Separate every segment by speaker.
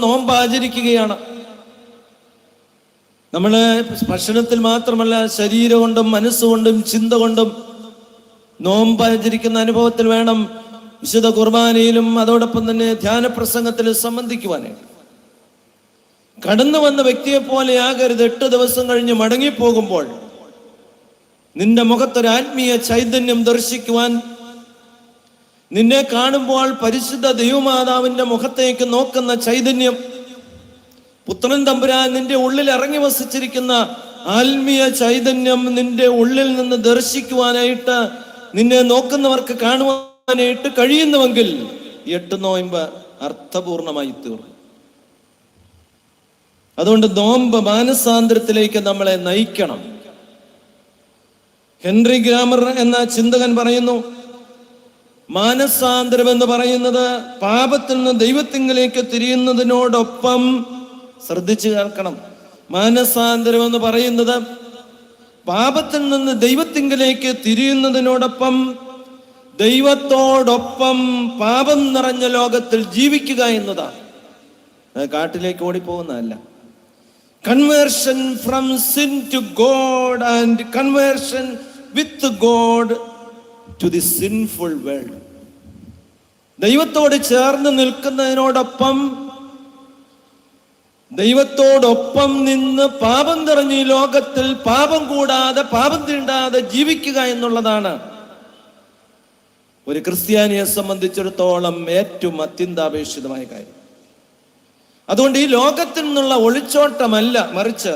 Speaker 1: നോമ്പ് ആചരിക്കുകയാണ് നമ്മൾ ഭക്ഷണത്തിൽ മാത്രമല്ല ശരീരം കൊണ്ടും മനസ്സുകൊണ്ടും ചിന്ത കൊണ്ടും നോമ്പ് ആചരിക്കുന്ന അനുഭവത്തിൽ വേണം വിശുദ്ധ കുർബാനയിലും അതോടൊപ്പം തന്നെ ധ്യാന പ്രസംഗത്തിൽ സംബന്ധിക്കുവാനായിട്ട് കടന്നു വന്ന വ്യക്തിയെ പോലെ ആകരുത്. എട്ട് ദിവസം കഴിഞ്ഞ് മടങ്ങിപ്പോകുമ്പോൾ നിന്റെ മുഖത്തൊരു ആത്മീയ ചൈതന്യം ദർശിക്കുവാൻ നിന്നെ കാണുമ്പോൾ പരിശുദ്ധ ദൈവമാതാവിന്റെ മുഖത്തേക്ക് നോക്കുന്ന ചൈതന്യം. പുത്രൻ തമ്പുരാൻ നിന്റെ ഉള്ളിൽ ഇറങ്ങി വസിച്ചിരിക്കുന്ന ആത്മീയ ചൈതന്യം നിന്റെ ഉള്ളിൽ നിന്ന് ദർശിക്കുവാനായിട്ട് നിന്നെ നോക്കുന്നവർക്ക് കാണുവാനായിട്ട് കഴിയുന്നുവെങ്കിൽ എട്ട് നോയമ്പ് അർത്ഥപൂർണമായി തീർന്നു. അതുകൊണ്ട് നോമ്പ് മാനസാന്തരത്തിലേക്ക് നമ്മളെ നയിക്കണം. ഹെൻറി ഗ്രാമർ എന്ന ചിന്തകൻ പറയുന്നു മാനസാന്തരം എന്ന് പറയുന്നത് പാപത്തിൽ നിന്ന് ദൈവത്തിങ്കിലേക്ക് തിരിയുന്നതിനോടൊപ്പം ശ്രദ്ധിച്ചു കേൾക്കണം. മാനസാന്തരം എന്ന് പറയുന്നത് പാപത്തിൽ നിന്ന് ദൈവത്തിങ്കിലേക്ക് തിരിയുന്നതിനോടൊപ്പം ദൈവത്തോടൊപ്പം പാപം നിറഞ്ഞ ലോകത്തിൽ ജീവിക്കുക എന്നതാണ്. കാട്ടിലേക്ക് ഓടിപ്പോകുന്നതല്ല. Conversion from sin to God and conversion with God to the sinful world ദൈവത്തോട് ചേർന്ന് നിൽക്കുന്നതിനോടൊപ്പം ദൈവത്തോടൊപ്പം നിന്ന് പാപം നിറഞ്ഞ ഈ ലോകത്തിൽ പാപം കൂടാതെ പാപം തീണ്ടാതെ ജീവിക്കുക എന്നുള്ളതാണ്. ഒരു ക്രിസ്ത്യാനിയെ സംബന്ധിച്ചിടത്തോളം ഏറ്റവും അത്യന്താപേക്ഷിതമായ കാര്യം. അതുകൊണ്ട് ഈ ലോകത്തിൽ നിന്നുള്ള ഒളിച്ചോട്ടമല്ല മറിച്ച്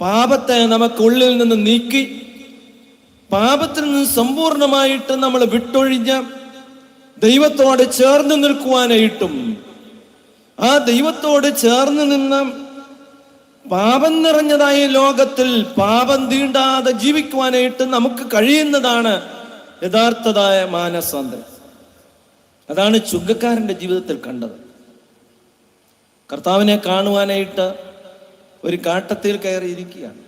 Speaker 1: പാപത്തെ നമുക്കുള്ളിൽ നിന്ന് നീക്കി പാപത്തിൽ നിന്ന് സമ്പൂർണമായിട്ട് നമ്മൾ വിട്ടൊഴിഞ്ഞ ദൈവത്തോട് ചേർന്ന് നിൽക്കുവാനായിട്ടും ആ ദൈവത്തോട് ചേർന്ന് നിന്ന് പാപം നിറഞ്ഞതായ ലോകത്തിൽ പാപം തീണ്ടാതെ ജീവിക്കുവാനായിട്ട് നമുക്ക് കഴിയുന്നതാണ് യഥാർത്ഥതായ മാനസാന്തരം. അതാണ് ചുങ്കക്കാരന്റെ ജീവിതത്തിൽ കണ്ടത്. കർത്താവിനെ കാണുവാനായിട്ട് ഒരു കാട്ടത്തിൽ കയറിയിരിക്കുകയാണ്.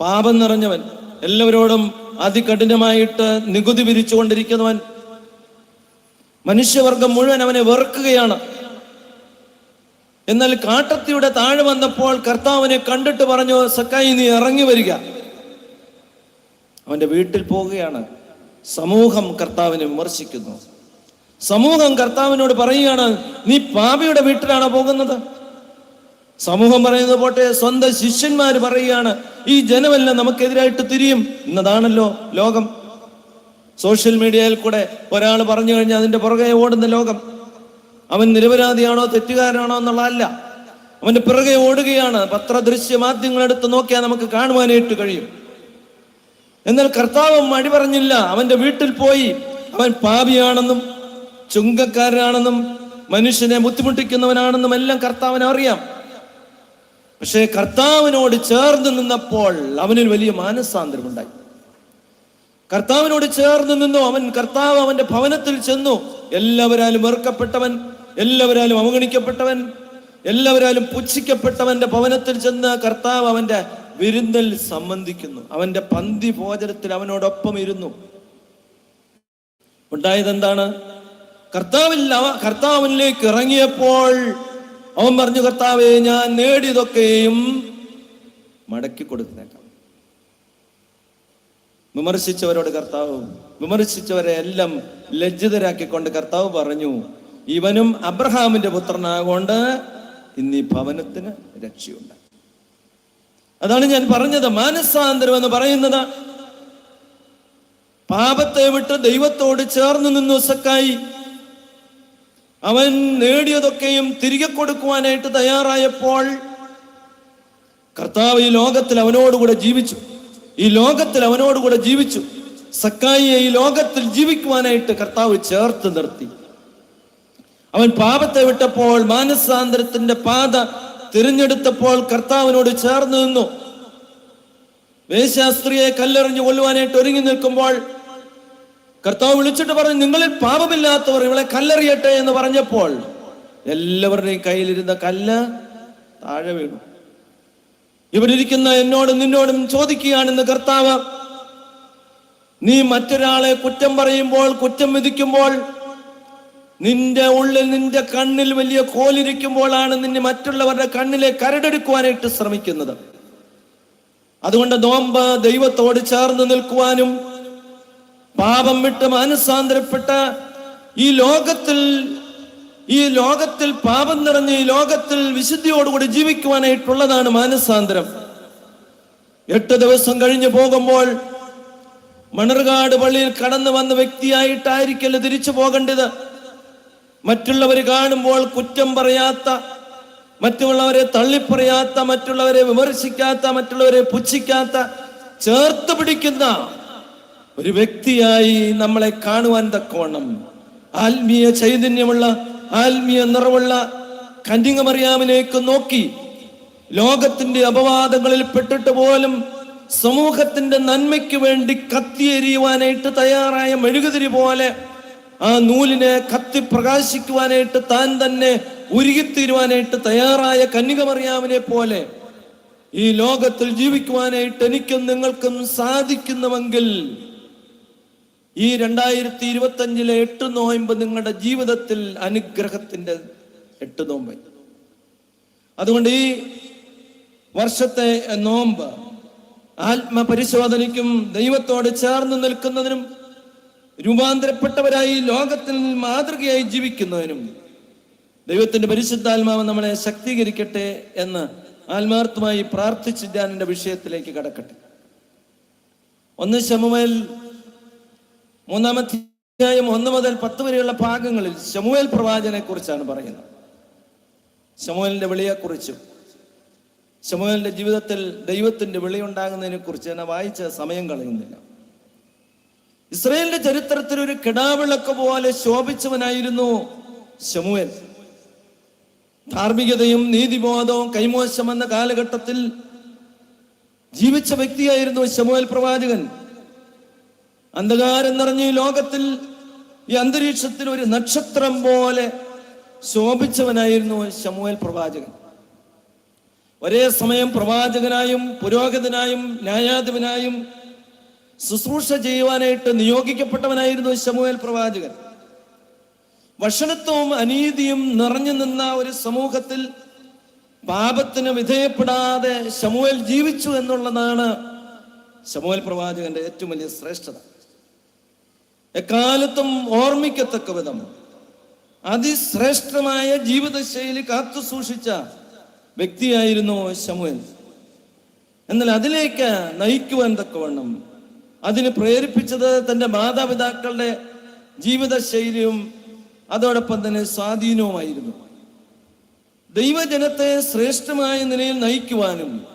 Speaker 1: പാപം നിറഞ്ഞവൻ എല്ലാവരോടും അതികഠിനമായിട്ട് നികുതി പിരിച്ചുകൊണ്ടിരിക്കുന്നവൻ മനുഷ്യവർഗം മുഴുവൻ അവനെ വെറുക്കുകയാണ്. എന്നാൽ കാട്ടത്തിയുടെ താഴെ വന്നപ്പോൾ കർത്താവിനെ കണ്ടിട്ട് പറഞ്ഞു സക്കായി നീ ഇറങ്ങി വരിക. അവന്റെ വീട്ടിൽ പോവുകയാണ്. സമൂഹം കർത്താവിനെ വിമർശിക്കുന്നു. സമൂഹം കർത്താവിനോട് പറയുകയാണ് നീ പാപിയുടെ വീട്ടിലാണോ പോകുന്നത്? സമൂഹം പറയുന്നത് പോട്ടെ സ്വന്തം ശിഷ്യന്മാർ പറയുകയാണ് ഈ ജനമെല്ലാം നമുക്കെതിരായിട്ട് തിരിയും എന്നതാണല്ലോ ലോകം. സോഷ്യൽ മീഡിയയിൽ കൂടെ ഒരാൾ പറഞ്ഞു കഴിഞ്ഞാൽ അതിന്റെ പുറകെ ഓടുന്ന ലോകം. അവൻ നിരപരാധിയാണോ തെറ്റുകാരനാണോ എന്നുള്ളതല്ല അവന്റെ പിറകെ ഓടുകയാണ് പത്രദൃശ്യ മാധ്യമങ്ങൾ എടുത്ത് നോക്കിയാൽ നമുക്ക് കാണുവാനായിട്ട് കഴിയും. എന്നാൽ കർത്താവ് അടി പറഞ്ഞില്ല അവന്റെ വീട്ടിൽ പോയി. അവൻ പാപിയാണെന്നും ചുങ്കക്കാരനാണെന്നും മനുഷ്യനെ ബുദ്ധിമുട്ടിക്കുന്നവനാണെന്നും എല്ലാം കർത്താവിനെ അറിയാം. പക്ഷേ കർത്താവിനോട് ചേർന്ന് നിന്നപ്പോൾ അവനിൽ വലിയ മാനസാന്തരം ഉണ്ടായി കർത്താവിനോട് ചേർന്ന് നിന്നു അവൻ കർത്താവ് അവന്റെ ഭവനത്തിൽ ചെന്നു. എല്ലാവരാലും വെറുക്കപ്പെട്ടവൻ എല്ലാവരാലും അവഗണിക്കപ്പെട്ടവൻ എല്ലാവരാലും പുച്ഛിക്കപ്പെട്ടവന്റെ ഭവനത്തിൽ ചെന്ന് കർത്താവ് അവന്റെ വിരുന്നിൽ സംബന്ധിക്കുന്നു. അവന്റെ പന്തി ഭോജനത്തിൽ അവനോടൊപ്പം ഇരുന്നു. ഉണ്ടായത് എന്താണ് കർത്താവിൽ അവ കർത്താവിലേക്ക് ഇറങ്ങിയപ്പോൾ അവൻ പറഞ്ഞു കർത്താവെ ഞാൻ നേടിയതൊക്കെയും മടക്കി കൊടുത്തേക്കാം. വിമർശിച്ചവരോട് കർത്താവ് വിമർശിച്ചവരെ എല്ലാം ലജ്ജിതരാക്കിക്കൊണ്ട് കർത്താവ് പറഞ്ഞു ഇവനും അബ്രഹാമിന്റെ പുത്രനാകൊണ്ട് ഇന്ന് ഈ ഭവനത്തിന് രക്ഷയുണ്ട്. അതാണ് ഞാൻ പറഞ്ഞത് മാനസാന്തരം എന്ന് പറയുന്നത്. പാപത്തെ വിട്ട് ദൈവത്തോട് ചേർന്ന് നിന്നു സക്കായി. അവൻ നേടിയതൊക്കെയും തിരികെ കൊടുക്കുവാനായിട്ട് തയ്യാറായപ്പോൾ കർത്താവ് ഈ ലോകത്തിൽ അവനോടുകൂടെ ജീവിച്ചു. ഈ ലോകത്തിൽ അവനോടുകൂടെ ജീവിച്ചു. സക്കായിയെ ഈ ലോകത്തിൽ ജീവിക്കുവാനായിട്ട് കർത്താവ് ചേർത്ത് നിർത്തി. അവൻ പാപത്തെ വിട്ടപ്പോൾ മാനസാന്തരത്തിന്റെ പാത തിരഞ്ഞെടുത്തപ്പോൾ കർത്താവിനോട് ചേർന്ന് നിന്നു. വേശാസ്ത്രിയെ കല്ലെറിഞ്ഞു കൊല്ലുവാനായിട്ട് ഒരുങ്ങി നിൽക്കുമ്പോൾ കർത്താവ് വിളിച്ചിട്ട് പറഞ്ഞു നിങ്ങളിൽ പാപമില്ലാത്തവർ ഇവളെ കല്ലെറിയട്ടെ എന്ന് പറഞ്ഞപ്പോൾ എല്ലാവരുടെയും കയ്യിലിരുന്ന കല്ല് താഴെ വീണു. ഇവരിയ്ക്കുന്ന എന്നോടും നിന്നോടും ചോദിക്കുകയാണെന്ന് കർത്താവ് നീ മറ്റൊരാളെ കുറ്റം പറയുമ്പോൾ കുറ്റം വിധിക്കുമ്പോൾ നിന്റെ ഉള്ളിൽ നിന്റെ കണ്ണിൽ വലിയ കോലിരിക്കുമ്പോഴാണ് നിന്നെ മറ്റുള്ളവരുടെ കണ്ണിലെ കരടെടുക്കുവാനായിട്ട് ശ്രമിക്കുന്നത്. അതുകൊണ്ട് നോമ്പ് ദൈവത്തോട് ചേർന്ന് നിൽക്കുവാനും പാപം വിട്ട് മാനസാന്തരപ്പെട്ട ഈ ലോകത്തിൽ ഈ ലോകത്തിൽ പാപം നിറഞ്ഞ ഈ ലോകത്തിൽ വിശുദ്ധിയോടുകൂടി ജീവിക്കുവാനായിട്ടുള്ളതാണ് മാനസാന്തരം. എട്ട് ദിവസം കഴിഞ്ഞു പോകുമ്പോൾ മണർകാട് പള്ളിയിൽ കടന്നു വന്ന വ്യക്തിയായിട്ടായിരിക്കല്ല തിരിച്ചു പോകേണ്ടത്? മറ്റുള്ളവർ കാണുമ്പോൾ കുറ്റം പറയാത്ത മറ്റുള്ളവരെ തള്ളിപ്പറയാത്ത മറ്റുള്ളവരെ വിമർശിക്കാത്ത മറ്റുള്ളവരെ പുച്ഛിക്കാത്ത ചേർത്ത് പിടിക്കുന്ന ഒരു വ്യക്തിയായി നമ്മളെ കാണുവാൻ തക്കവണ്ണം ആത്മീയ ചൈതന്യമുള്ള ആത്മീയ നിറവുള്ള കന്യകമറിയാമിലേക്ക് നോക്കി ലോകത്തിന്റെ അപവാദങ്ങളിൽ പെട്ടിട്ട് പോലും സമൂഹത്തിന്റെ നന്മയ്ക്ക് വേണ്ടി കത്തിയെരിയുവാനായിട്ട് തയ്യാറായ മെഴുകുതിരി പോലെ ആ നൂലിനെ കത്തി പ്രകാശിക്കുവാനായിട്ട് താൻ തന്നെ ഉരുകിത്തീരുവാനായിട്ട് തയ്യാറായ കന്യകമറിയാമിനെ പോലെ ഈ ലോകത്തിൽ ജീവിക്കുവാനായിട്ട് എനിക്കും നിങ്ങൾക്കും സാധിക്കുന്നുവെങ്കിൽ ഈ രണ്ടായിരത്തി ഇരുപത്തി അഞ്ചിലെ എട്ട് നോയമ്പ് നിങ്ങളുടെ ജീവിതത്തിൽ അനുഗ്രഹത്തിന്റെ എട്ട് നോമ്പ്. അതുകൊണ്ട് ഈ വർഷത്തെ നോമ്പ് ആത്മപരിശോധനയ്ക്കും ദൈവത്തോട് ചേർന്ന് നിൽക്കുന്നതിനും രൂപാന്തരപ്പെട്ടവരായി ലോകത്തിൽ മാതൃകയായി ജീവിക്കുന്നതിനും ദൈവത്തിന്റെ പരിശുദ്ധാത്മാവ് നമ്മളെ ശക്തീകരിക്കട്ടെ എന്ന് ആത്മാർത്ഥമായി പ്രാർത്ഥിച്ച് ഞാൻ വിഷയത്തിലേക്ക് കടക്കട്ടെ. ഒന്ന് ശമുവേൽ മൂന്നാമത്തെ അധ്യായം ഒന്ന് മുതൽ പത്ത് വരെയുള്ള ഭാഗങ്ങളിൽ ശമുവേൽ പ്രവാചനെ കുറിച്ചാണ് പറയുന്നത്. ശമുവേലിന്റെ വിളിയെക്കുറിച്ചും ശമുവേലിന്റെ ജീവിതത്തിൽ ദൈവത്തിന്റെ വിളി ഉണ്ടാകുന്നതിനെ കുറിച്ച് എന്നെ വായിച്ച സമയം കളയുന്നില്ല. ഇസ്രയേലിന്റെ ചരിത്രത്തിൽ ഒരു കിടാവിളക്ക് പോലെ ശോഭിച്ചവനായിരുന്നു ശമുവേൽ. ധാർമ്മികതയും നീതിബോധവും കൈമോശമെന്ന കാലഘട്ടത്തിൽ ജീവിച്ച വ്യക്തിയായിരുന്നു ശമുവേൽ പ്രവാചകൻ. അന്ധകാരം നിറഞ്ഞ ഈ ലോകത്തിൽ ഈ അന്തരീക്ഷത്തിൽ ഒരു നക്ഷത്രം പോലെ ശോഭിച്ചവനായിരുന്നു ശമുവേൽ പ്രവാചകൻ. ഒരേ സമയം പ്രവാചകനായും പുരോഹിതനായും ന്യായാധിപനായും ശുശ്രൂഷ ചെയ്യുവാനായിട്ട് നിയോഗിക്കപ്പെട്ടവനായിരുന്നു ശമുവേൽ പ്രവാചകൻ. ഭക്ഷണത്വവും അനീതിയും നിറഞ്ഞു നിന്ന ഒരു സമൂഹത്തിൽ പാപത്തിന് വിധേയപ്പെടാതെ ശമുവേൽ ജീവിച്ചു എന്നുള്ളതാണ് ശമുവേൽ പ്രവാചകന്റെ ഏറ്റവും വലിയ ശ്രേഷ്ഠത. എക്കാലത്തും ഓർമ്മിക്കത്തക്ക വിധം. അതിശ്രേഷ്ഠമായ ജീവിതശൈലി കാത്തു സൂക്ഷിച്ച വ്യക്തിയായിരുന്നു ശമുവേൽ. എന്നാൽ അതിലേക്ക് നയിക്കുവാൻ തക്കവണ്ണം അതിന് പ്രേരിപ്പിച്ചത് തന്റെ മാതാപിതാക്കളുടെ ജീവിതശൈലിയും അതോടൊപ്പം തന്നെ സ്വാധീനവുമായിരുന്നു. ദൈവജനത്തെ ശ്രേഷ്ഠമായ നിലയിൽ നയിക്കുവാനും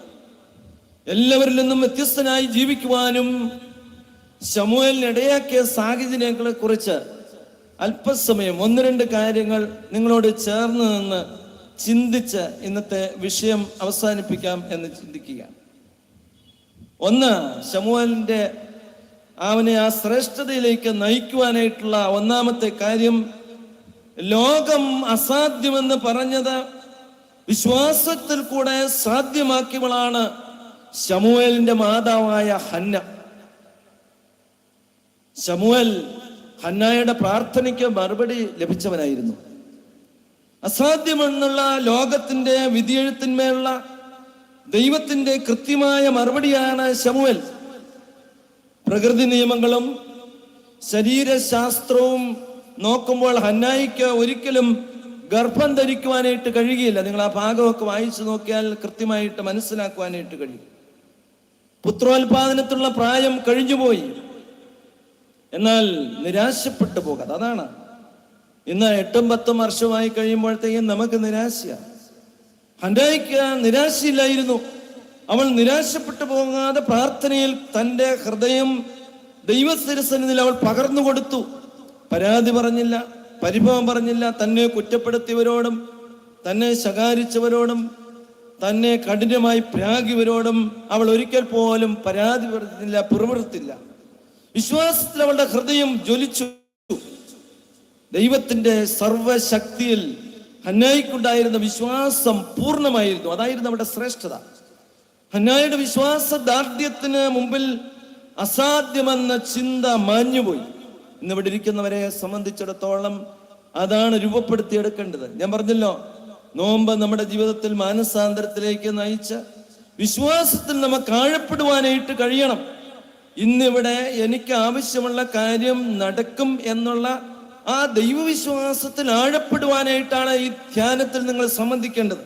Speaker 1: എല്ലാവരിൽ നിന്നും വ്യത്യസ്തനായി ജീവിക്കുവാനും ശമുവേലിന് ഇടയാക്കിയ സാഹചര്യങ്ങളെ കുറിച്ച് അല്പസമയം ഒന്ന് രണ്ട് കാര്യങ്ങൾ നിങ്ങളോട് ചേർന്ന് നിന്ന് ചിന്തിച്ച് ഇന്നത്തെ വിഷയം അവസാനിപ്പിക്കാം എന്ന് ചിന്തിക്കുക. ഒന്ന് ശമുവലിന്റെ അവനെ ആ ശ്രേഷ്ഠതയിലേക്ക് നയിക്കുവാനായിട്ടുള്ള ഒന്നാമത്തെ കാര്യം ലോകം അസാധ്യമെന്ന് പറഞ്ഞത് വിശ്വാസത്തിൽ കൂടെ സാധ്യമാക്കിയവളാണ് ശമുവേലിന്റെ മാതാവായ ഹന്ന. ശമുവൽ ഹന്നായുടെ പ്രാർത്ഥനയ്ക്ക് മറുപടി ലഭിച്ചവനായിരുന്നു. അസാധ്യമെന്നുള്ള ലോകത്തിന്റെ വിധിയെഴുത്തിന്മേലുള്ള ദൈവത്തിന്റെ കൃത്യമായ മറുപടിയാണ് ശമുവൽ. പ്രകൃതി നിയമങ്ങളും ശരീരശാസ്ത്രവും നോക്കുമ്പോൾ ഹന്നായിക്ക് ഒരിക്കലും ഗർഭം ധരിക്കുവാനായിട്ട് കഴിയുകയില്ല. നിങ്ങൾ ആ ഭാഗമൊക്കെ വായിച്ചു നോക്കിയാൽ കൃത്യമായിട്ട് മനസ്സിലാക്കുവാനായിട്ട് കഴിയും. പുത്രോത്പാദനത്തിലുള്ള പ്രായം കഴിഞ്ഞുപോയി. എന്നാൽ നിരാശപ്പെട്ടു പോകാതെ അതാണ്. ഇന്ന് എട്ടും പത്തും വർഷമായി കഴിയുമ്പോഴത്തേക്കും നമുക്ക് നിരാശ ഹൻഡായിക്ക് നിരാശയില്ലായിരുന്നു. അവൾ നിരാശപ്പെട്ടു പോകാതെ പ്രാർത്ഥനയിൽ തന്റെ ഹൃദയം ദൈവസ്ഥിരസന്നിധിയിൽ അവൾ പകർന്നു കൊടുത്തു. പരാതി പറഞ്ഞില്ല പരിഭവം പറഞ്ഞില്ല. തന്നെ കുറ്റപ്പെടുത്തിയവരോടും തന്നെ ശകാരിച്ചവരോടും തന്നെ കഠിനമായി പ്രാഗിയവരോടും അവൾ ഒരിക്കൽ പോലും പരാതി പറഞ്ഞില്ല പിറുപിറുത്തില്ല വിശ്വാസത്തിൽ അവളുടെ ഹൃദയം ജ്വലിച്ചു. ദൈവത്തിന്റെ സർവശക്തിയിൽ ഹന്നായിക്കുണ്ടായിരുന്ന വിശ്വാസം പൂർണമായിരുന്നു. അതായിരുന്നു അവളുടെ ശ്രേഷ്ഠത. ഹന്നായുടെ വിശ്വാസ ദാർഢ്യത്തിന് മുമ്പിൽ അസാധ്യമെന്ന ചിന്ത മാഞ്ഞുപോയി. ഇന്ന് ഇവിടെ ഇരിക്കുന്നവരെ സംബന്ധിച്ചിടത്തോളം അതാണ് രൂപപ്പെടുത്തിയെടുക്കേണ്ടത്. ഞാൻ പറഞ്ഞല്ലോ നോമ്പ് നമ്മുടെ ജീവിതത്തിൽ മാനസാന്തരത്തിലേക്ക് നയിച്ച വിശ്വാസത്തിൽ നമുക്ക് ആഴപ്പെടുവാനായിട്ട് കഴിയണം. ഇന്നിവിടെ എനിക്ക് ആവശ്യമുള്ള കാര്യം നടക്കും എന്നുള്ള ആ ദൈവവിശ്വാസത്തിൽ ആഴപ്പെടുവാനായിട്ടാണ് ഈ ധ്യാനത്തിൽ നിങ്ങൾ സംബന്ധിക്കേണ്ടത്.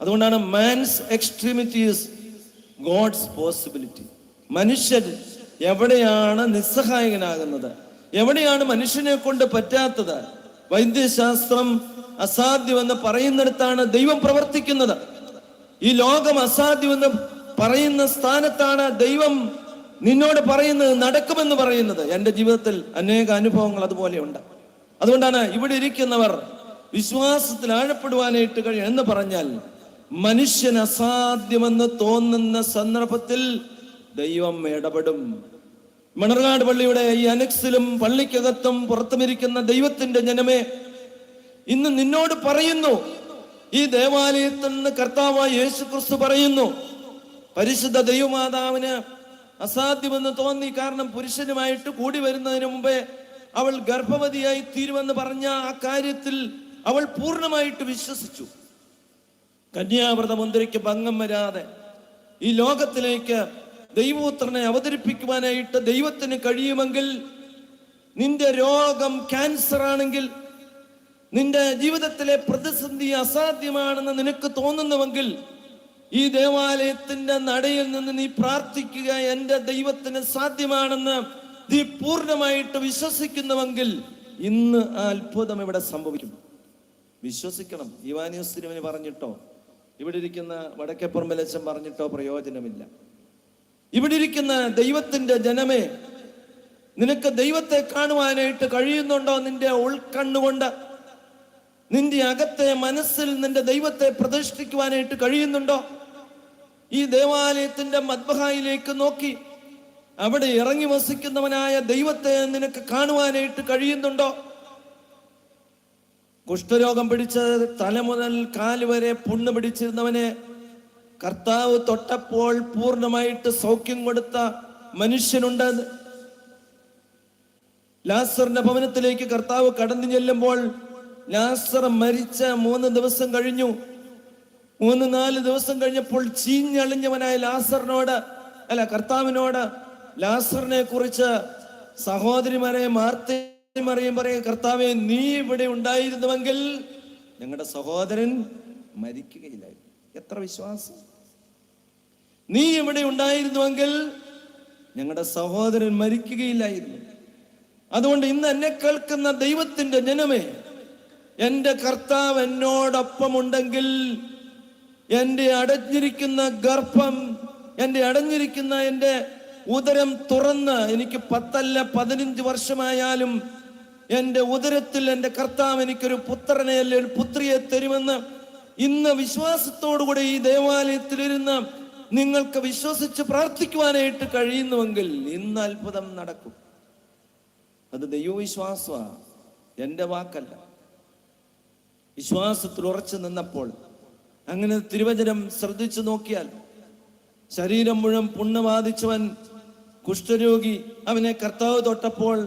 Speaker 1: അതുകൊണ്ടാണ് മാൻസ് എക്സ്ട്രീമിറ്റീസ് ഗോഡ്സ് പോസിബിലിറ്റി മനുഷ്യൻ എവിടെയാണ് നിസ്സഹായകനാകുന്നത്? എവിടെയാണ് മനുഷ്യനെ കൊണ്ട് പറ്റാത്തത്? വൈദ്യശാസ്ത്രം അസാധ്യമെന്ന് പറയുന്നിടത്താണ് ദൈവം പ്രവർത്തിക്കുന്നത്. ഈ ലോകം അസാധ്യമെന്ന് പറയുന്ന സ്ഥാനത്താണ് ദൈവം നിന്നോട് പറയുന്നത് നടക്കുമെന്ന് പറയുന്നത് എന്റെ ജീവിതത്തിൽ അനേക അനുഭവങ്ങൾ അതുപോലെയുണ്ട് അതുകൊണ്ടാണ് ഇവിടെ ഇരിക്കുന്നവർ വിശ്വാസത്തിൽ ആഴപ്പെടുവാനായിട്ട് കഴിയും എന്ന് പറഞ്ഞാൽ മനുഷ്യൻ അസാധ്യമെന്ന് തോന്നുന്ന സന്ദർഭത്തിൽ ദൈവം ഇടപെടും. മണർകാട് പള്ളിയുടെ ഈ അനക്സിലും പള്ളിക്കകത്തും പുറത്തുമിരിക്കുന്ന ദൈവത്തിന്റെ ജനമേ ഇന്ന് നിന്നോട് പറയുന്നു ഈ ദേവാലയത്തിൽ നിന്ന് കർത്താവായ യേശു ക്രിസ്തു പറയുന്നു പരിശുദ്ധ ദൈവമാതാവിന് അസാധ്യമെന്ന് തോന്നി. കാരണം പുരുഷനുമായിട്ട് കൂടി വരുന്നതിന് മുമ്പേ അവൾ ഗർഭവതിയായി തീരുമെന്ന് പറഞ്ഞ ആ കാര്യത്തിൽ അവൾ പൂർണമായിട്ട് വിശ്വസിച്ചു. കന്യാവ്രത മുന്തിരിക്ക് ഭംഗം വരാതെ ഈ ലോകത്തിലേക്ക് ദൈവോത്രനെ അവതരിപ്പിക്കുവാനായിട്ട് ദൈവത്തിന് കഴിയുമെങ്കിൽ നിന്റെ രോഗം ക്യാൻസർ ആണെങ്കിൽ നിന്റെ ജീവിതത്തിലെ പ്രതിസന്ധി അസാധ്യമാണെന്ന് നിനക്ക് തോന്നുന്നുവെങ്കിൽ ഈ ദേവാലയത്തിന്റെ നടയിൽ നിന്ന് നീ പ്രാർത്ഥിക്കുക എന്റെ ദൈവത്തിന് സാധ്യമാണെന്ന് നീ പൂർണമായിട്ട് വിശ്വസിക്കുന്നുവെങ്കിൽ ഇന്ന് ആ അത്ഭുതം ഇവിടെ സംഭവിക്കും. വിശ്വസിക്കണം. ഇവാനിയോസ് തിരുമനി പറഞ്ഞിട്ടോ? ഇവിടെ ഇരിക്കുന്ന വടക്കേപ്പുറമ്പലച്ചൻ പറഞ്ഞിട്ടോ? പ്രയോജനമില്ല. ഇവിടെ ഇരിക്കുന്ന ദൈവത്തിന്റെ ജനമേ നിനക്ക് ദൈവത്തെ കാണുവാനായിട്ട് കഴിയുന്നുണ്ടോ നിന്റെ ഉൾക്കണ്ണുകൊണ്ട്? നിന്റെ അകത്തെ മനസ്സിൽ നിന്റെ ദൈവത്തെ പ്രതിഷ്ഠിക്കുവാനായിട്ട് കഴിയുന്നുണ്ടോ? ഈ ദേവാലയത്തിന്റെ മദ്ബഹായിലേക്ക് നോക്കി. അവിടെ ഇറങ്ങി വസിക്കുന്നവനായ ദൈവത്തെ നിനക്ക് കാണുവാനായിട്ട് കഴിയുന്നുണ്ടോ? കുഷ്ഠരോഗം പിടിച്ച തല മുതൽ കാൽ വരെ പുണ്ണ് പിടിച്ചിരുന്നവനെ കർത്താവ് തൊട്ടപ്പോൾ പൂർണമായിട്ട് സൗഖ്യം കൊടുത്ത മനുഷ്യനുണ്ട്. ലാസറിന്റെ ഭവനത്തിലേക്ക് കർത്താവ് കടന്നു ചെല്ലുമ്പോൾ ലാസർ മരിച്ച മൂന്ന് ദിവസം കഴിഞ്ഞു. മൂന്ന് നാല് ദിവസം കഴിഞ്ഞപ്പോൾ ചീഞ്ഞളിഞ്ഞവനായ ലാസറിനോട് അല്ല കർത്താവിനോട് ലാസറിനെ കുറിച്ച് സഹോദരിമാരെ മാർത്തയും പറയും കർത്താവെ നീ ഇവിടെ ഉണ്ടായിരുന്നുവെങ്കിൽ ഞങ്ങളുടെ സഹോദരൻ മരിക്കുകയില്ലായിരുന്നു. എത്ര വിശ്വാസം. നീ ഇവിടെ ഉണ്ടായിരുന്നുവെങ്കിൽ ഞങ്ങളുടെ സഹോദരൻ മരിക്കുകയില്ലായിരുന്നു. അതുകൊണ്ട് ഇന്ന് എന്നെ കേൾക്കുന്ന ദൈവത്തിന്റെ ജനമേ എന്റെ കർത്താവ് എന്നോടൊപ്പം എന്റെ അടഞ്ഞിരിക്കുന്ന ഗർഭം എന്റെ അടഞ്ഞിരിക്കുന്ന എന്റെ ഉദരം തുറന്ന് എനിക്ക് പത്തല്ല പതിനഞ്ച് വർഷമായാലും എന്റെ ഉദരത്തിൽ എന്റെ കർത്താവ് എനിക്കൊരു പുത്രനെ അല്ലെ ഒരു പുത്രിയെ തരുമെന്ന് ഇന്ന് വിശ്വാസത്തോടുകൂടി ഈ ദേവാലയത്തിലിരുന്ന് നിങ്ങൾക്ക് വിശ്വസിച്ച് പ്രാർത്ഥിക്കുവാനായിട്ട് കഴിയുന്നുവെങ്കിൽ ഇന്ന് അത്ഭുതം നടക്കും. അത് ദൈവവിശ്വാസമാണ് എന്റെ വാക്കല്ല. വിശ്വാസത്തിൽ ഉറച്ചു നിന്നപ്പോൾ അങ്ങനെ തിരുവചനം ശ്രദ്ധിച്ചു നോക്കിയാൽ ശരീരം മുഴുവൻ പുണ്ണ് ബാധിച്ചവൻ കുഷ്ഠരോഗി അവനെ കർത്താവ് തൊട്ടപ്പോൾ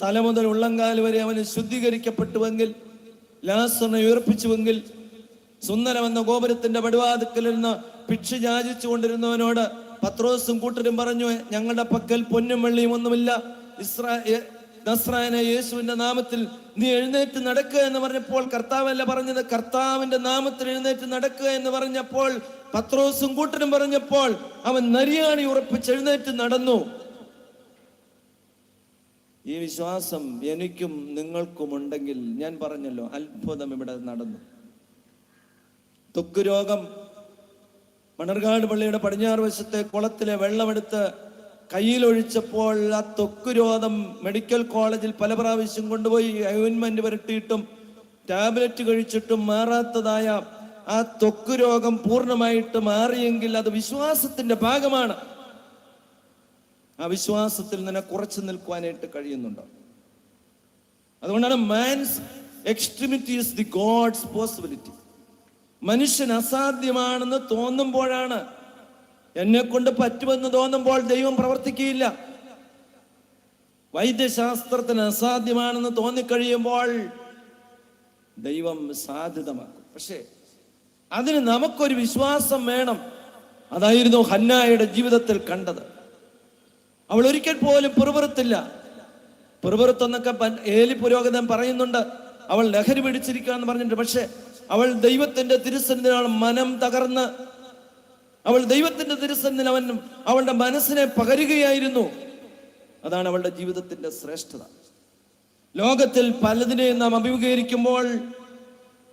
Speaker 1: തല മുതൽ ഉള്ളങ്കാൽ വരെ അവന് ശുദ്ധീകരിക്കപ്പെട്ടുവെങ്കിൽ ലാസറിനെ ഉയർപ്പിച്ചുവെങ്കിൽ സുന്ദരമെന്ന ഗോപുരത്തിന്റെ പടുവാതുക്കൽ നിന്ന് ഭിക്ഷ യാചിച്ചു കൊണ്ടിരുന്നവനോട് പത്രോസും കൂട്ടരും പറഞ്ഞു ഞങ്ങളുടെ പക്കൽ പൊന്നും വെള്ളിയും ഒന്നുമില്ല ഇസ്രാ നസ്രായനെ യേശുവിന്റെ നാമത്തിൽ നീ എഴുന്നേറ്റ് നടക്കുക എന്ന് പറഞ്ഞപ്പോൾ കർത്താവല്ല പറഞ്ഞത്. കർത്താവിന്റെ നാമത്തിൽ എഴുന്നേറ്റ് നടക്കുക എന്ന് പറഞ്ഞപ്പോൾ പത്രോസും കൂട്ടനും പറഞ്ഞപ്പോൾ അവൻ നരിയാണി ഉറപ്പിച്ച് എഴുന്നേറ്റ് നടന്നു. ഈ വിശ്വാസം എനിക്കും നിങ്ങൾക്കും ഉണ്ടെങ്കിൽ ഞാൻ പറഞ്ഞല്ലോ അത്ഭുതം ഇവിടെ നടന്നു. തൊക്ക് രോഗം മണർകാട് പള്ളിയുടെ പടിഞ്ഞാറ് വശത്തെ കുളത്തിലെ വെള്ളമെടുത്ത് കയ്യിലൊഴിച്ചപ്പോൾ ആ തൊക്കു രോഗം മെഡിക്കൽ കോളേജിൽ പല പ്രാവശ്യം കൊണ്ടുപോയി അയോയിൻമെന്റ് പുരട്ടിയിട്ടും ടാബ്ലറ്റ് കഴിച്ചിട്ടും മാറാത്തതായ ആ ത്വക്ക് രോഗം പൂർണമായിട്ട് മാറിയെങ്കിൽ അത് വിശ്വാസത്തിന്റെ ഭാഗമാണ്. ആ വിശ്വാസത്തിൽ നിന്നെ കുറച്ചു നിൽക്കുവാനായിട്ട് കഴിയുന്നുണ്ടോ? അതുകൊണ്ടാണ് man's extremity is the God's possibility മനുഷ്യൻ അസാധ്യമാണെന്ന് തോന്നുമ്പോഴാണ് എന്നെ കൊണ്ട് പറ്റുമെന്ന് തോന്നുമ്പോൾ ദൈവം പ്രവർത്തിക്കുകയില്ല. വൈദ്യശാസ്ത്രത്തിന് അസാധ്യമാണെന്ന് തോന്നിക്കഴിയുമ്പോൾ ദൈവം സാധ്യതമാക്കും. പക്ഷേ അതിന് നമുക്കൊരു വിശ്വാസം വേണം. അതായിരുന്നു ഹന്നായയുടെ ജീവിതത്തിൽ കണ്ടത്. അവൾ ഒരിക്കൽ പോലും പിറുപിറുത്തില്ല. പിറുപിറുത്തെന്നൊക്കെ ഏലി പുരോഗതൻ പറയുന്നുണ്ട്. അവൾ ലഹരി പിടിച്ചിരിക്കുക എന്ന് പറഞ്ഞിട്ടുണ്ട്. പക്ഷെ അവൾ ദൈവത്തിന്റെ തിരുസന്നിധിയിൽ മനം തകർന്ന് അവൾ ദൈവത്തിന്റെ തിരുസന്നിൽ അവൻ അവളുടെ മനസ്സിനെ പകരുകയായിരുന്നു. അതാണ് അവളുടെ ജീവിതത്തിന്റെ ശ്രേഷ്ഠത. ലോകത്തിൽ പലതിനെയും നാം അഭിമുഖീകരിക്കുമ്പോൾ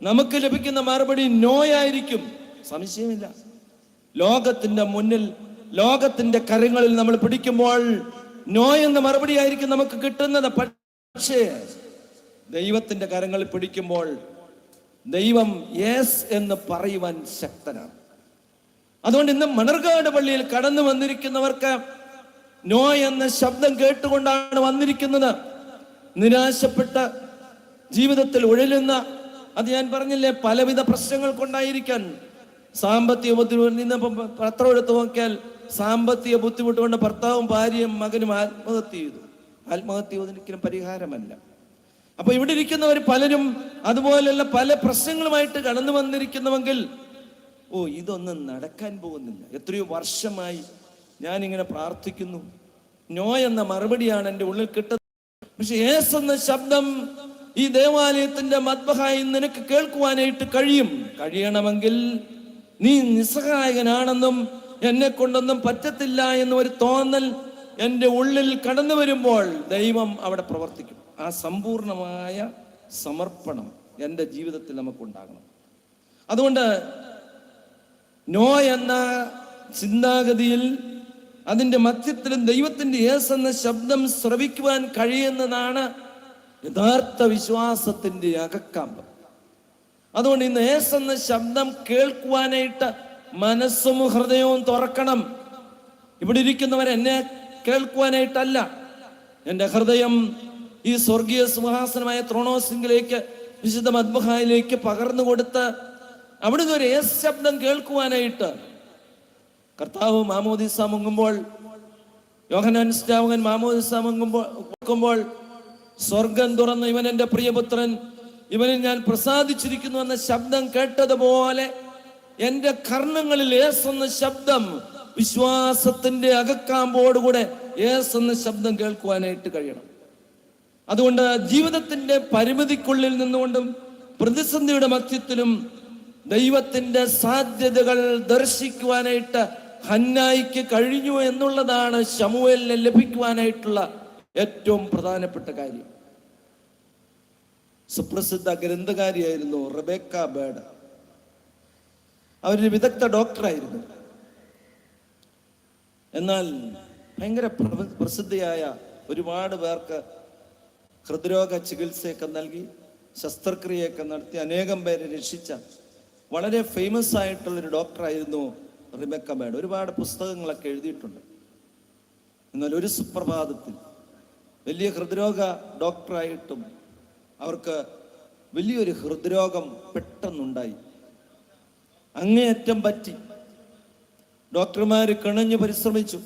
Speaker 1: നമുക്ക് ലഭിക്കുന്ന മറുപടി നോയായിരിക്കും. സംശയമില്ല. ലോകത്തിന്റെ മുന്നിൽ ലോകത്തിന്റെ കരങ്ങളിൽ നമ്മൾ പിടിക്കുമ്പോൾ നോ എന്ന മറുപടി ആയിരിക്കും നമുക്ക് കിട്ടുന്നത്. പക്ഷേ ദൈവത്തിന്റെ കരങ്ങളിൽ പിടിക്കുമ്പോൾ ദൈവം യേസ് എന്ന് പറയുവാൻ ശക്തനാണ്. അതുകൊണ്ട് ഇന്ന് മണർകാട് പള്ളിയിൽ കടന്നു വന്നിരിക്കുന്നവർക്ക് നോ എന്ന ശബ്ദം കേട്ടുകൊണ്ടാണ് വന്നിരിക്കുന്നത്. നിരാശപ്പെട്ട ജീവിതത്തിൽ ഉഴലുന്ന അത് ഞാൻ പറഞ്ഞില്ലേ പലവിധ പ്രശ്നങ്ങൾ കൊണ്ടായിരിക്കാൻ സാമ്പത്തിക ബുദ്ധിമുട്ട് നിന്ന് പത്രം എടുത്ത് നോക്കിയാൽ സാമ്പത്തിക ബുദ്ധിമുട്ട് കൊണ്ട് ഭർത്താവും ഭാര്യയും മകനും ആത്മഹത്യ ചെയ്തു. ആത്മഹത്യ ഒരിക്കലും പരിഹാരമല്ല. അപ്പൊ ഇവിടെ ഇരിക്കുന്നവർ പലരും അതുപോലെയുള്ള പല പ്രശ്നങ്ങളുമായിട്ട് കടന്നു വന്നിരിക്കുന്നുവെങ്കിൽ ഓ ഇതൊന്നും നടക്കാൻ പോകുന്നില്ല. എത്രയോ വർഷമായി ഞാനിങ്ങനെ പ്രാർത്ഥിക്കുന്നു. നോ എന്ന മറുപടിയാണ് എന്റെ ഉള്ളിൽ കിട്ടുന്നത്. പക്ഷെ ഏസ് എന്ന ശബ്ദം ഈ ദേവാലയത്തിന്റെ മദ്ബഹായി നിനക്ക് കേൾക്കുവാനായിട്ട് കഴിയും. കഴിയണമെങ്കിൽ നീ നിസ്സഹായകനാണെന്നും എന്നെ കൊണ്ടൊന്നും പറ്റത്തില്ല എന്ന ഒരു തോന്നൽ എന്റെ ഉള്ളിൽ കടന്നു വരുമ്പോൾ ദൈവം അവിടെ പ്രവർത്തിക്കും. ആ സമ്പൂർണമായ സമർപ്പണം എന്റെ ജീവിതത്തിൽ നമുക്കുണ്ടാകണം. അതുകൊണ്ട് നോ എന്ന ചിന്താഗതിയിൽ അതിന്റെ മധ്യത്തിലും ദൈവത്തിന്റെ യേസ് എന്ന ശബ്ദം ശ്രവിക്കുവാൻ കഴിയുന്നതാണ് യഥാർത്ഥ വിശ്വാസത്തിന്റെ അകക്കാമ്പ്. അതുകൊണ്ട് ഇന്ന് യേസ് എന്ന ശബ്ദം കേൾക്കുവാനായിട്ട് മനസ്സും ഹൃദയവും തുറക്കണം. ഇവിടെ ഇരിക്കുന്നവർ എന്നെ കേൾക്കുവാനായിട്ടല്ല. എന്റെ ഹൃദയം ഈ സ്വർഗീയ സിംഹാസനമായ ത്രോണോസിംഗിലേക്ക് വിശുദ്ധ മദ്മഹായിലേക്ക് പകർന്നു കൊടുത്ത് അവിടുന്ന് ഒരു യേസ് ശബ്ദം കേൾക്കുവാനായിട്ട് കർത്താവ് മാമോദിസ മുങ്ങുമ്പോൾ യോഹനാൻ സ്റ്റാവകൻ മാമോദിസ മുങ്ങുമ്പോൾ സ്വർഗം തുറന്ന് ഇവൻ എന്റെ പ്രിയപുത്രൻ ഇവനിൽ ഞാൻ പ്രസാദിച്ചിരിക്കുന്നു എന്ന ശബ്ദം കേട്ടതുപോലെ എന്റെ കർണങ്ങളിൽ ഏസെന്ന എന്ന ശബ്ദം വിശ്വാസത്തിന്റെ അകക്കാമ്പോടുകൂടെ ഏസെന്ന എന്ന ശബ്ദം കേൾക്കുവാനായിട്ട് കഴിയണം. അതുകൊണ്ട് ജീവിതത്തിന്റെ പരിമിതിക്കുള്ളിൽ നിന്നുകൊണ്ടും പ്രതിസന്ധിയുടെ മധ്യത്തിലും ദൈവത്തിന്റെ സാധ്യതകൾ ദർശിക്കുവാനായിട്ട് ഹന്നായിക്ക് കഴിഞ്ഞു എന്നുള്ളതാണ് ശമുവേലിനെ ലഭിക്കുവാനായിട്ടുള്ള ഏറ്റവും പ്രധാനപ്പെട്ട കാര്യം. സുപ്രസിദ്ധ ഗ്രന്ഥകാരിയായിരുന്നു റബേക്ക ബേഡ്. അവരൊരു വിദഗ്ധ ഡോക്ടറായിരുന്നു. എന്നാൽ ഭയങ്കര പ്ര- പ്രസിദ്ധിയായ ഒരുപാട് പേർക്ക് ഹൃദ്രോഗ ചികിത്സയൊക്കെ നൽകി ശസ്ത്രക്രിയയൊക്കെ നടത്തി അനേകം പേരെ രക്ഷിച്ച വളരെ ഫേമസ് ആയിട്ടുള്ളൊരു ഡോക്ടറായിരുന്നു റിബക്ക ബേഡ് ഒരുപാട് പുസ്തകങ്ങളൊക്കെ എഴുതിയിട്ടുണ്ട്. എന്നാൽ ഒരു സുപ്രഭാതത്തിൽ വലിയ ഹൃദ്രോഗ ഡോക്ടറായിട്ടും അവർക്ക് വലിയൊരു ഹൃദ്രോഗം പെട്ടെന്നുണ്ടായി. അങ്ങേയറ്റം പറ്റി. ഡോക്ടർമാർ കിണഞ്ഞു പരിശ്രമിച്ചു.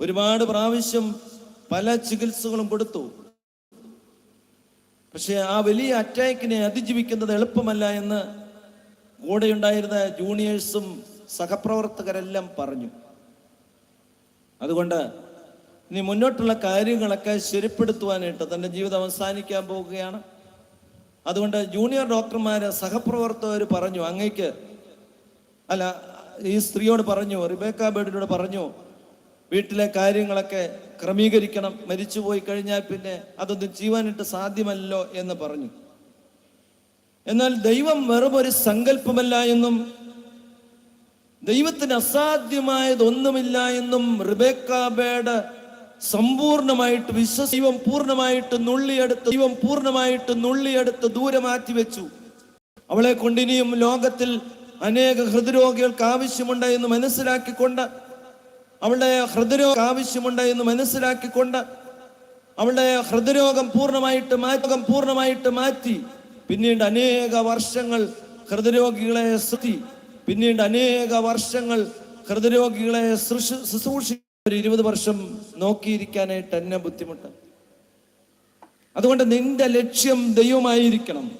Speaker 1: ഒരുപാട് പ്രാവശ്യം പല ചികിത്സകളും കൊടുത്തു. പക്ഷേ ആ വലിയ അറ്റാക്കിനെ അതിജീവിക്കുന്നത് എളുപ്പമല്ല എന്ന് കൂടെയുണ്ടായിരുന്ന ജൂനിയേഴ്സും സഹപ്രവർത്തകരെല്ലാം പറഞ്ഞു. അതുകൊണ്ട് ഇനി മുന്നോട്ടുള്ള കാര്യങ്ങളൊക്കെ ശരിപ്പെടുത്തുവാനായിട്ട് തന്റെ ജീവിതം അവസാനിക്കാൻ പോവുകയാണ് അതുകൊണ്ട് ജൂനിയർ ഡോക്ടർമാര് സഹപ്രവർത്തകർ പറഞ്ഞു അങ്ങേക്ക് അല്ല ഈ സ്ത്രീയോട് പറഞ്ഞു റിബേക്ക ബേഡിനോട് പറഞ്ഞു വീട്ടിലെ കാര്യങ്ങളൊക്കെ ക്രമീകരിക്കണം മരിച്ചു പോയി കഴിഞ്ഞാൽ പിന്നെ അതൊന്നും ചെയ്യുവാനായിട്ട് സാധ്യമല്ലോ എന്ന് പറഞ്ഞു. എന്നാൽ ദൈവം വെറും ഒരു സങ്കല്പമല്ല എന്നും ദൈവത്തിന് അസാധ്യമായതൊന്നുമില്ല എന്നും റിബേക്ക ബേഡ് സമ്പൂർണമായിട്ട് വിശ്വസ ദൈവം പൂർണമായിട്ട് നുള്ളിയെടുത്ത് ദൈവം പൂർണമായിട്ട് നുള്ളിയെടുത്ത് ദൂരെ മാറ്റി വെച്ചു. അവളെ കൊണ്ട് ഇനിയും ലോകത്തിൽ അനേക ഹൃദ്രോഗികൾക്ക് ആവശ്യമുണ്ട് എന്ന് മനസ്സിലാക്കിക്കൊണ്ട് അവളുടെ ഹൃദ്രോഗ ആവശ്യമുണ്ട് എന്ന് മനസ്സിലാക്കിക്കൊണ്ട് അവളുടെ ഹൃദ്രോഗം പൂർണമായിട്ട് മാറ്റം പൂർണമായിട്ട് മാറ്റി. പിന്നീട് അനേക വർഷങ്ങൾ ഹൃദയരോഗികളെ ശ്രദ്ധി പിന്നീട് അനേക വർഷങ്ങൾ ഹൃദയരോഗികളെ ശുശ്രൂ- ശുശ്രൂഷി ഒരു ഇരുപത് വർഷം നോക്കിയിരിക്കാനായിട്ട് എന്നെ ബുദ്ധിമുട്ട്. അതുകൊണ്ട് നിന്റെ ലക്ഷ്യം ദൈവമായിരിക്കണം.